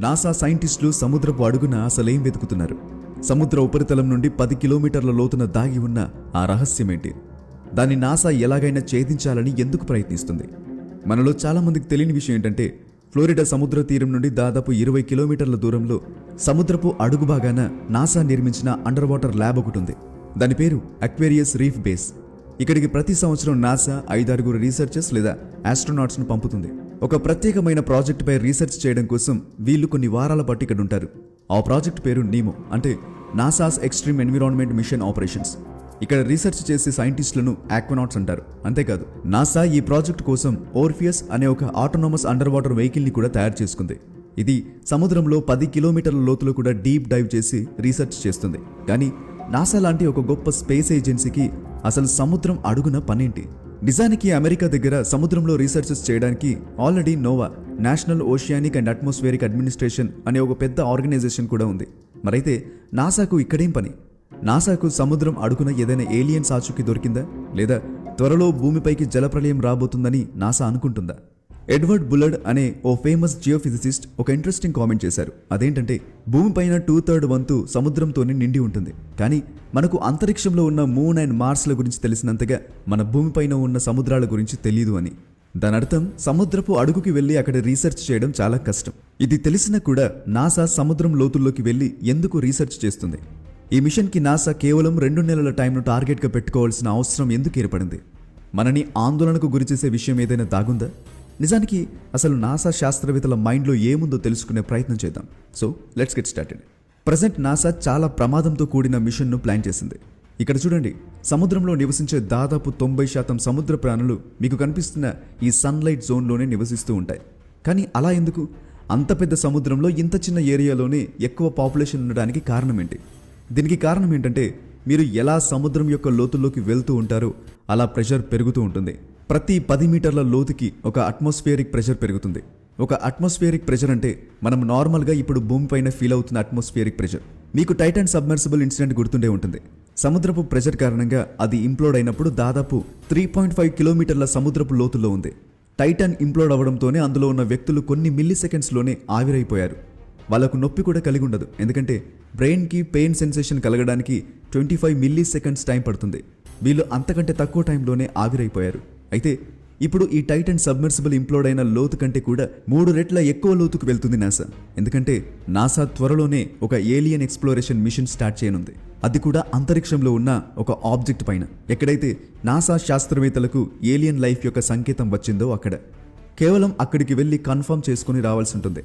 NASA సైంటిస్టులు సముద్రపు అడుగున అసలేం వెతుకుతున్నారు? సముద్ర ఉపరితలం నుండి పది కిలోమీటర్ల లోతున దాగి ఉన్న ఆ రహస్యమేంటి? దాన్ని నాసా ఎలాగైనా ఛేదించాలని ఎందుకు ప్రయత్నిస్తుంది? మనలో చాలామందికి తెలియని విషయం ఏంటంటే ఫ్లోరిడా సముద్ర తీరం నుండి దాదాపు ఇరవై కిలోమీటర్ల దూరంలో సముద్రపు అడుగు భాగాన నాసా నిర్మించిన అండర్ వాటర్ ల్యాబ్ ఒకటి ఉంది. దాని పేరు అక్వేరియస్ రీఫ్ బేస్. ఇక్కడికి ప్రతి సంవత్సరం నాసా ఐదారుగురు రీసెర్చర్స్ లేదా ఆస్ట్రోనాట్స్ను పంపుతుంది. ఒక ప్రత్యేకమైన ప్రాజెక్టుపై రీసెర్చ్ చేయడం కోసం వీళ్ళు కొన్ని వారాల పాటు ఇక్కడ ఉంటారు. ఆ ప్రాజెక్ట్ పేరు నీమో అంటే NASA's extreme environment mission operations. ఇక్కడ రీసెర్చ్ చేసే సైంటిస్టులను ఆక్వనాట్స్ అంటారు. అంతేకాదు నాసా ఈ ప్రాజెక్ట్ కోసం ఓర్ఫియస్ అనే ఒక ఆటోనోమస్ అండర్ వాటర్ వెహికల్ని కూడా తయారు చేసుకుంది. ఇది సముద్రంలో పది కిలోమీటర్ల లోతులో కూడా డీప్ డైవ్ చేసి రీసెర్చ్ చేస్తుంది. కానీ నాసా లాంటి ఒక గొప్ప స్పేస్ ఏజెన్సీకి అసలు సముద్రం అడుగున పనేంటి? నిజానికి అమెరికా దగ్గర సముద్రంలో రీసెర్చెస్ చేయడానికి already NOAA national oceanic and atmospheric administration అనే ఒక పెద్ద ఆర్గనైజేషన్ కూడా ఉంది. మరైతే నాసాకు ఇక్కడేం పని? నాసాకు సముద్రం అడుగున ఏదైనా ఏలియన్ సాచుకి దొరికిందా? లేదా త్వరలో భూమిపైకి జలప్రలయం రాబోతుందని నాసా అనుకుంటుందా? ఎడ్వర్డ్ బుల్లర్డ్ అనే ఓ ఫేమస్ జియోఫిజిసిస్ట్ ఒక ఇంట్రెస్టింగ్ కామెంట్ చేశారు. అదేంటంటే భూమిపైన టూ థర్డ్ వంతు సముద్రంతోనే నిండి ఉంటుంది. కానీ మనకు అంతరిక్షంలో ఉన్న మూన్ అండ్ మార్స్ల గురించి తెలిసినంతగా మన భూమిపైన ఉన్న సముద్రాల గురించి తెలియదు అని. దాని అర్థం సముద్రపు అడుగుకి వెళ్ళి అక్కడ రీసెర్చ్ చేయడం చాలా కష్టం. ఇది తెలిసినా కూడా నాసా సముద్రం లోతుల్లోకి వెళ్ళి ఎందుకు రీసెర్చ్ చేస్తుంది? ఈ మిషన్కి నాసా కేవలం రెండు నెలల టైంను టార్గెట్గా పెట్టుకోవాల్సిన అవసరం ఎందుకు ఏర్పడింది? మనని ఆందోళనకు గురిచేసే విషయం ఏదైనా దాగుందా? నిజానికి అసలు నాసా శాస్త్రవేత్తల మైండ్లో ఏముందో తెలుసుకునే ప్రయత్నం చేద్దాం. So let's get started present NASA చాలా ప్రమాదంతో కూడిన మిషన్ను ప్లాన్ చేసింది. ఇక్కడ చూడండి సముద్రంలో నివసించే దాదాపు తొంభై శాతం సముద్ర ప్రాణులు మీకు కనిపిస్తున్న ఈ సన్లైట్ జోన్లోనే నివసిస్తూ ఉంటాయి. కానీ అలా ఎందుకు? అంత పెద్ద సముద్రంలో ఇంత చిన్న ఏరియాలోనే ఎక్కువ పాపులేషన్ ఉండడానికి కారణం ఏంటి దీనికి కారణం ఏంటంటే మీరు ఎలా సముద్రం యొక్క లోతుల్లోకి వెళ్తూ ఉంటారో అలా ప్రెషర్ పెరుగుతూ ఉంటుంది. ప్రతి పది మీటర్ల లోతుకి ఒక అట్మాస్ఫియరిక్ ప్రెషర్ పెరుగుతుంది. ఒక అట్మాస్ఫియరిక్ ప్రెషర్ అంటే మనం నార్మల్గా ఇప్పుడు భూమిపైన ఫీల్ అవుతున్న అట్మాస్ఫియరిక్ ప్రెషర్ మీకు టైటాన్ సబ్మర్సిబుల్ ఇన్సిడెంట్ గుర్తుండే ఉంటుంది. సముద్రపు ప్రెషర్ కారణంగా అది ఇంప్లోడ్ అయినప్పుడు దాదాపు త్రీ పాయింట్ ఫైవ్ కిలోమీటర్ల సముద్రపు లోతులో ఉంది. టైటాన్ ఇంప్లోడ్ అవడంతోనే అందులో ఉన్న వ్యక్తులు కొన్ని మిల్లీ సెకండ్స్లోనే ఆవిరైపోయారు. వాళ్ళకు నొప్పి కూడా కలిగి ఉండదు. ఎందుకంటే బ్రెయిన్కి పెయిన్ సెన్సేషన్ కలగడానికి twenty five milliseconds time పడుతుంది. వీళ్ళు అంతకంటే తక్కువ టైంలోనే ఆవిరైపోయారు. అయితే ఇప్పుడు ఈ టైటన్ సబ్మెర్సిబుల్ ఇంప్లోడ్ అయిన లోతు కంటే కూడా మూడు రెట్ల ఎక్కువ లోతుకు వెళ్తుంది నాసా ఎందుకంటే నాసా త్వరలోనే ఒక ఏలియన్ ఎక్స్ప్లోరేషన్ మిషన్ స్టార్ట్ చేయనుంది. అది కూడా అంతరిక్షంలో ఉన్న ఒక ఆబ్జెక్ట్ పైన. ఎక్కడైతే నాసా శాస్త్రవేత్తలకు ఏలియన్ లైఫ్ యొక్క సంకేతం వచ్చిందో అక్కడ. కేవలం అక్కడికి వెళ్ళి కన్ఫర్మ్ చేసుకుని రావాల్సి ఉంటుంది.